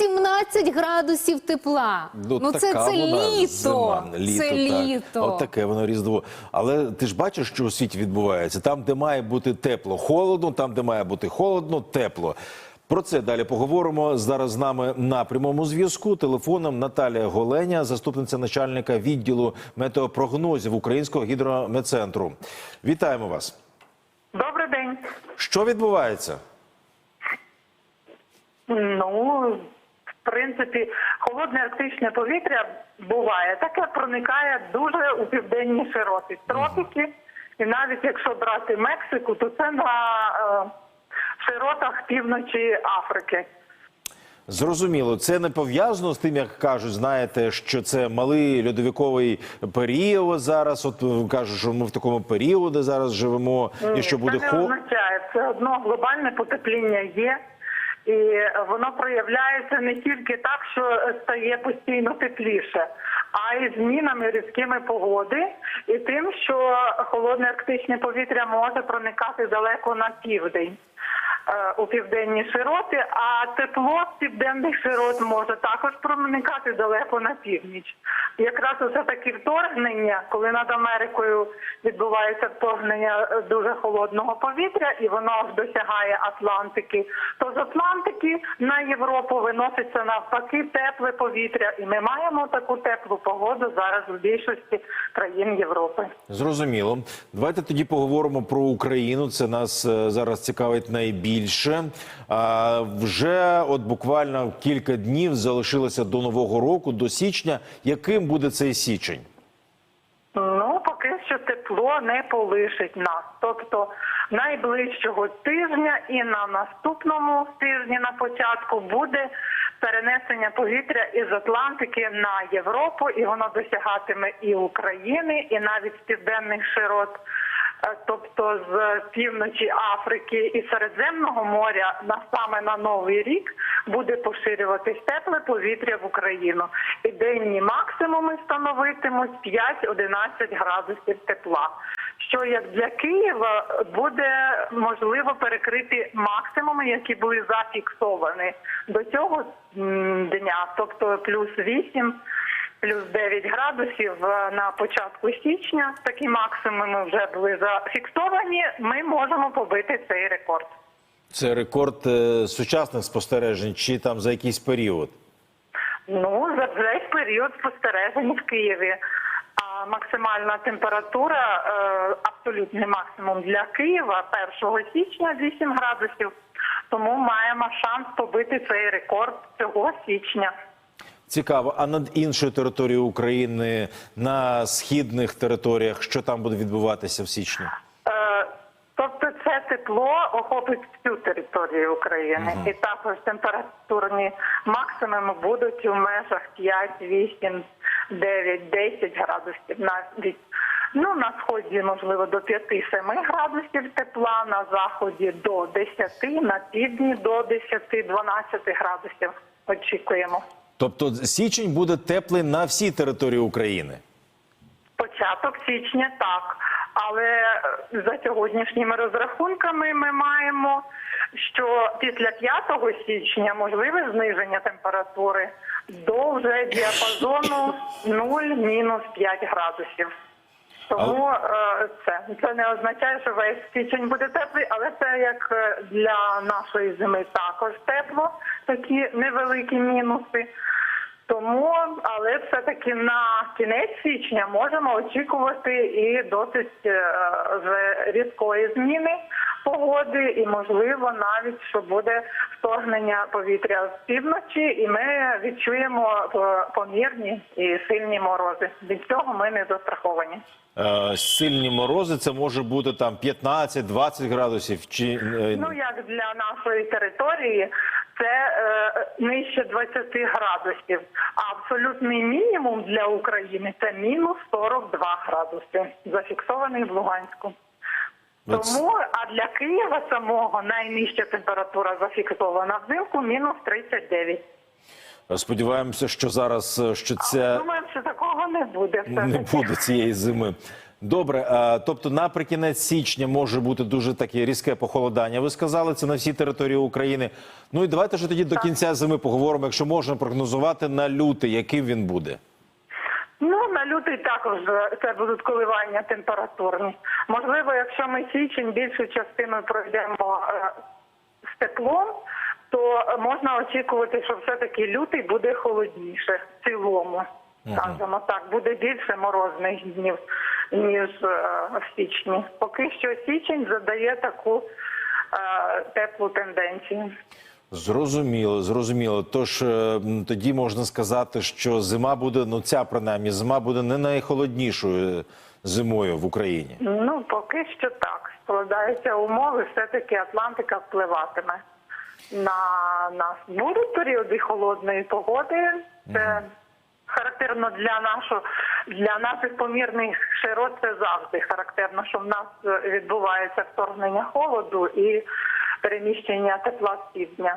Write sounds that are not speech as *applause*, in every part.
17 градусів тепла. Ну, це, така це вона літо. зима, літо. це так. літо. От таке воно різдво. Але ти ж бачиш, що у світі відбувається. Там, де має бути тепло, холодно, там, де має бути холодно, тепло. Про це далі поговоримо. Зараз з нами на прямому зв'язку телефоном Наталія Голеня, заступниця начальника відділу метеопрогнозів Українського гідрометцентру. Вітаємо вас. Добрий день. Що відбувається? Ну, принципі, холодне арктичне повітря буває. Таке проникає дуже у південні широти. Тропіки, і навіть якщо брати Мексику, то це на е, широтах півночі Африки. Зрозуміло, це не пов'язано з тим, як кажуть, знаєте, що це малий льодовиковий період зараз. От е, кажуть, що ми в такому періоді зараз живемо, і що буде це не означає. Все одно глобальне потепління є. І воно проявляється не тільки так, що стає постійно тепліше, а й змінами різкими погоди, і тим, що холодне арктичне повітря може проникати далеко на південь. Е, У південні широти, а тепло з південних широт може також проникати далеко на північ. Якраз оце такі вторгнення, коли над Америкою відбувається вторгнення е, дуже холодного повітря, і воно досягає Атлантики, то з Атлантики на Європу виноситься навпаки тепле повітря, і ми маємо таку теплу погоду зараз в більшості країн Європи. Зрозуміло. Давайте тоді поговоримо про Україну. Це нас е, зараз цікавить найбільше. А вже от буквально кілька днів залишилося до нового року, до січня. Яким буде цей січень? Ну, поки що тепло не полишить нас. Тобто найближчого тижня і на наступному тижні на початку буде перенесення повітря із Атлантики на Європу, і воно досягатиме і України, і навіть південних широт. Е, Тобто з півночі Африки і Середземного моря на саме на новий рік буде поширюватись тепле повітря в Україну. І денні максимуми становитимуть 5-11 градусів тепла. Що як для Києва буде можливо перекрити максимуми, які були зафіксовані до цього дня, тобто плюс 8 плюс 9 градусів е, на початку січня. Такі максимуми вже були зафіксовані. Ми можемо побити цей рекорд. Це рекорд е, сучасних спостережень, чи там за якийсь період? Ну за весь період спостережень в Києві. А максимальна температура, е, абсолютний максимум для Києва 1 січня 8 градусів. Тому маємо шанс побити цей рекорд цього січня. Цікаво. А над іншою територією України на східних територіях, що там буде відбуватися в січні? Е, Тобто це тепло охопить всю територію України, і також температурні максимуми будуть у межах 5, 8, 9, 10 градусів навіть. Ну, на сході, можливо, до 5-7 градусів тепла, на заході до 10, на півдні до 10-12 градусів очікуємо. Тобто січень буде теплий на всій території України. Початок січня так. Але е, за сьогоднішніми розрахунками ми маємо, що після 5 січня можливе зниження температури до вже діапазону 0-5 градусів. Тому е, це це не означає, що весь січень буде теплий, але це як е, для нашої зими також тепло, такі невеликі мінуси. Тому, але все-таки на кінець січня можемо очікувати і досить е, різкої зміни погоди, і можливо навіть що буде вторгнення повітря з півночі, і ми відчуємо е, помірні і сильні морози. Від цього ми не застраховані. Е, сильні морози це може бути там 15-20 градусів. Чи е, Ну як для нашої території, це е, нижче 20 градусів. А абсолютний мінімум для України це мінус 42 градуси, зафіксований в Луганську. Тому, а для Києва самого найнижча температура зафіксована взимку мінус 39. сподіваємося, що зараз е, що це Думаємо, що такого не буде. *laughs* не все-таки. буде цієї зими. Добре, а, тобто наприкінець січня може бути дуже таке різке похолодання. Ви сказали це на всій території України. Ну і давайте ж тоді до кінця зими поговоримо, якщо можна прогнозувати на лютий, яким він буде. Ну, на лютий також це будуть коливання температурні. Можливо, якщо ми січень більшу частину пройдемо е, з теплом, то можна очікувати, що все-таки лютий буде холодніше в цілому. Скажемо так, буде більше морозних днів, ніж е, в січні. Поки що січень задає таку е, теплу тенденцію. Зрозуміло, зрозуміло. Тож е, тоді можна сказати, що зима буде, ну ця принаймні, зима буде не найхолоднішою зимою в Україні. Ну, поки що так. Складаються умови, все-таки Атлантика впливатиме на нас. Будуть періоди холодної погоди. Це характерно для нашого для наших помірних широт. Це завжди характерно, що в нас е, відбувається вторгнення холоду і переміщення тепла з півдня.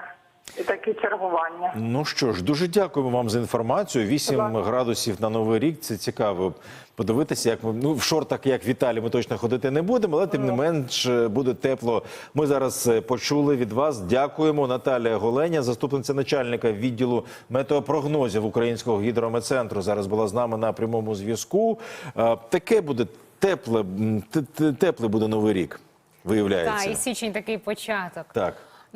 І такі чергування. Ну що ж, дуже дякуємо вам за інформацію. 8 Будь градусів на новий рік. Це цікаво подивитися. Як ми ну в шортах, як Віталій, ми точно ходити не будемо, але тим не менш е, буде тепло. Ми зараз е, почули від вас. Дякуємо. Наталія Голеня, заступниця начальника відділу метеопрогнозів Українського гідрометцентру. Зараз була з нами на прямому зв'язку. Е, Таке буде тепле, м, те- те- теплий буде новий рік. Виявляється. і січень такий початок. Так.